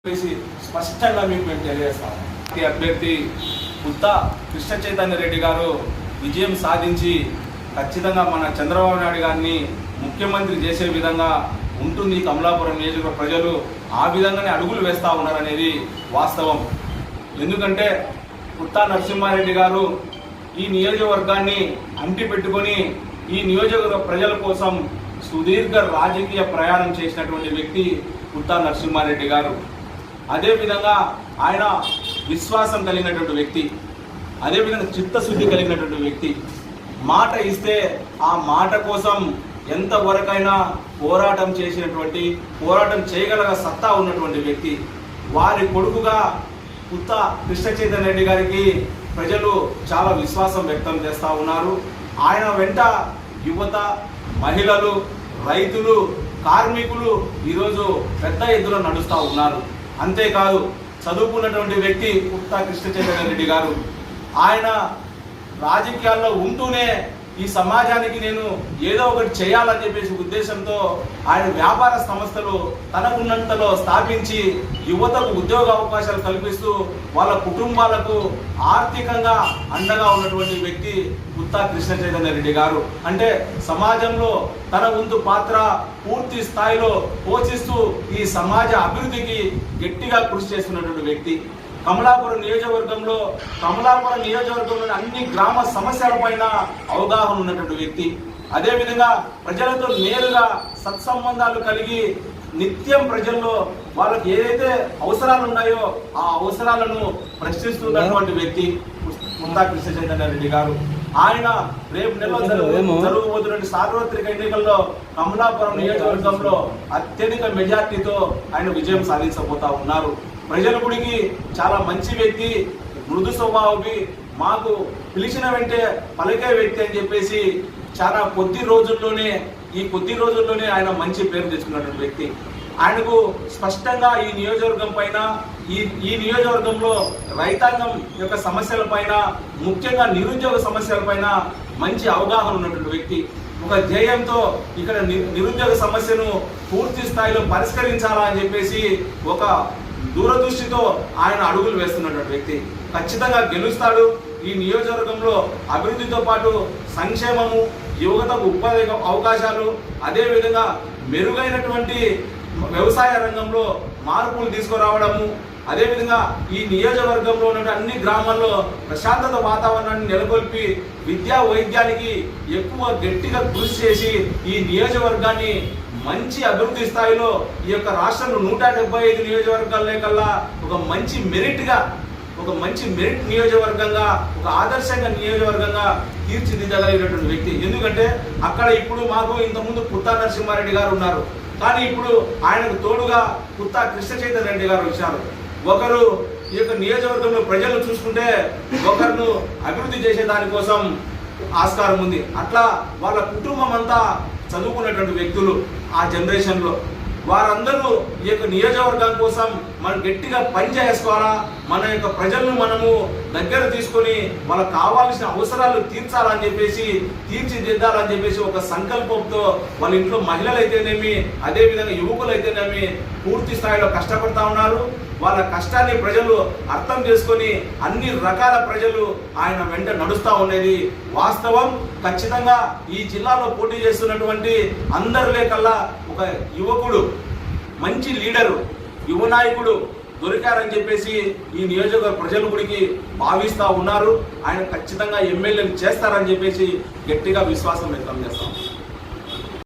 చెప్పేసి స్పష్టంగా మీకు మేము తెలియజేస్తాము ఈ అభ్యర్థి ఉత్త కృష్ణ చైతన్య రెడ్డి గారు విజయం సాధించి ఖచ్చితంగా మన చంద్రబాబు నాయుడు గారిని ముఖ్యమంత్రి చేసే విధంగా ఉంటుంది కమలాపురం నియోజకవర్గ ప్రజలు ఆ విధంగానే అడుగులు వేస్తూ ఉన్నారనేది వాస్తవం. ఎందుకంటే పుత్తా నరసింహారెడ్డి గారు ఈ నియోజకవర్గాన్ని అంటి పెట్టుకొని ఈ నియోజకవర్గ ప్రజల కోసం సుదీర్ఘ రాజకీయ ప్రయాణం చేసినటువంటి వ్యక్తి పుత్తా నరసింహారెడ్డి గారు. అదేవిధంగా ఆయన విశ్వాసం కలిగినటువంటి వ్యక్తి అదేవిధంగా చిత్తశుద్ధి కలిగినటువంటి వ్యక్తి. మాట ఇస్తే ఆ మాట కోసం ఎంతవరకైనా పోరాటం చేసినటువంటి పోరాటం చేయగలగ సత్తా ఉన్నటువంటి వ్యక్తి. వారి కొడుకుగా ఉత్త కృష్ణ చైతన్య రెడ్డి గారికి ప్రజలు చాలా విశ్వాసం వ్యక్తం చేస్తూ ఉన్నారు. ఆయన వెంట యువత మహిళలు రైతులు కార్మికులు ఈరోజు పెద్ద ఎత్తున నడుస్తూ ఉన్నారు. అంతేకాదు చదువుకున్నటువంటి వ్యక్తి పుత్త కృష్ణచైతన్య రెడ్డి గారు. ఆయన రాజకీయాల్లో ఉంటూనే ఈ సమాజానికి నేను ఏదో ఒకటి చేయాలని చెప్పేసి ఉద్దేశంతో ఆయన వ్యాపార సంస్థలు తనకున్నంతలో స్థాపించి యువతకు ఉద్యోగ అవకాశాలు కల్పిస్తూ వాళ్ళ కుటుంబాలకు ఆర్థికంగా అండగా ఉన్నటువంటి వ్యక్తి గుత్తా కృష్ణ చైతన్య రెడ్డి గారు. అంటే సమాజంలో తన వంతు పాత్ర పూర్తి స్థాయిలో పోషిస్తూ ఈ సమాజ అభివృద్ధికి గట్టిగా కృషి చేస్తున్నటువంటి వ్యక్తి. కమలాపురం నియోజకవర్గంలో కమలాపురం నియోజకవర్గంలోని అన్ని గ్రామ సమస్యలపైన అవగాహన ఉన్నటువంటి వ్యక్తి. అదేవిధంగా ప్రజలతో నేరుగా సత్సంబంధాలు కలిగి నిత్యం ప్రజల్లో వాళ్ళకి ఏదైతే అవసరాలు ఉన్నాయో ఆ అవసరాలను ప్రశ్నిస్తున్నటువంటి వ్యక్తి ముందా కృష్ణ చైతన్య రెడ్డి గారు. ఆయన రేపు నెలలో జరుగు జరగబోతున్న సార్వత్రిక ఎన్నికల్లో కమలాపురం నియోజకవర్గంలో అత్యధిక మెజార్టీతో ఆయన విజయం సాధించబోతా ఉన్నారు. ప్రజల గుడికి చాలా మంచి వ్యక్తి మృదు స్వభావి మాకు పిలిచిన వెంటే పలికే వ్యక్తి అని చెప్పేసి చాలా కొద్ది రోజుల్లోనే ఈ కొద్ది రోజుల్లోనే ఆయన మంచి పేరు తెచ్చుకున్నటువంటి వ్యక్తి. ఆయనకు స్పష్టంగా ఈ నియోజకవర్గం పైన ఈ ఈ నియోజకవర్గంలో రైతాంగం యొక్క సమస్యల పైన ముఖ్యంగా నిరుద్యోగ సమస్యల పైన మంచి అవగాహన ఉన్నటువంటి వ్యక్తి. ఒక ధ్యేయంతో ఇక్కడ ని- నిరుద్యోగ సమస్యను పూర్తి స్థాయిలో పరిష్కరించాలా అని చెప్పేసి ఒక దూరదృష్టితో ఆయన అడుగులు వేస్తున్నటువంటి వ్యక్తి ఖచ్చితంగా గెలుస్తాడు. ఈ నియోజకవర్గంలో అభివృద్ధితో పాటు సంక్షేమము యువతకు ఉపాధి అవకాశాలు అదేవిధంగా మెరుగైనటువంటి వ్యవసాయ రంగంలో మార్పులు తీసుకురావడము అదేవిధంగా ఈ నియోజకవర్గంలో ఉన్న అన్ని గ్రామాల్లో ప్రశాంతత వాతావరణాన్ని నెలకొల్పి విద్యా వైద్యానికి ఎక్కువ గట్టిగా కృషి చేసి ఈ నియోజకవర్గాన్ని మంచి అభివృద్ధి స్థాయిలో ఈ యొక్క రాష్ట్రంలో నూట డెబ్బై ఐదు నియోజకవర్గాలే కల్లా ఒక మంచి మెరిట్గా ఒక మంచి మెరిట్ నియోజకవర్గంగా ఒక ఆదర్శంగా నియోజకవర్గంగా తీర్చిదిద్దగలిగినటువంటి వ్యక్తి. ఎందుకంటే అక్కడ ఇప్పుడు మాకు ఇంతకుముందు పుత్తా నరసింహారెడ్డి గారు ఉన్నారు. కానీ ఇప్పుడు ఆయనకు తోడుగా పుత్తా కృష్ణ చైతన్య రెడ్డి గారు వచ్చారు. ఒకరు ఈ యొక్క నియోజకవర్గంలో ప్రజలు చూసుకుంటే ఒకరిను అభివృద్ధి చేసే దానికోసం ఆస్కారం ఉంది. అట్లా వాళ్ళ కుటుంబం అంతా చదువుకున్నటువంటి వ్యక్తులు ఆ జనరేషన్లో. వారందరూ ఈ యొక్క నియోజకవర్గం కోసం మనం గట్టిగా పని చేసుకోవాలా? మన యొక్క ప్రజలను మనము దగ్గర తీసుకొని వాళ్ళకి కావాల్సిన అవసరాలు తీర్చాలని చెప్పేసి తీర్చిదిద్దాలని చెప్పేసి ఒక సంకల్పంతో వాళ్ళ ఇంట్లో మహిళలు అయితేనేమి అదేవిధంగా యువకులు అయితేనేమి పూర్తి స్థాయిలో కష్టపడతా ఉన్నారు. వాళ్ళ కష్టాన్ని ప్రజలు అర్థం చేసుకొని అన్ని రకాల ప్రజలు ఆయన వెంట నడుస్తూ ఉండేది. వాస్తవం ఖచ్చితంగా ఈ జిల్లాలో పోటీ చేస్తున్నటువంటి అందరిలే కల్లా ఒక యువకుడు మంచి లీడరు యువ నాయకుడు దొరికారని చెప్పేసి ఈ నియోజకవర్గ ప్రజలు గుడికి భావిస్తూ ఉన్నారు. ఆయన ఖచ్చితంగా ఎమ్మెల్యేలు చేస్తారని చెప్పేసి గట్టిగా విశ్వాసం వ్యక్తం చేస్తాం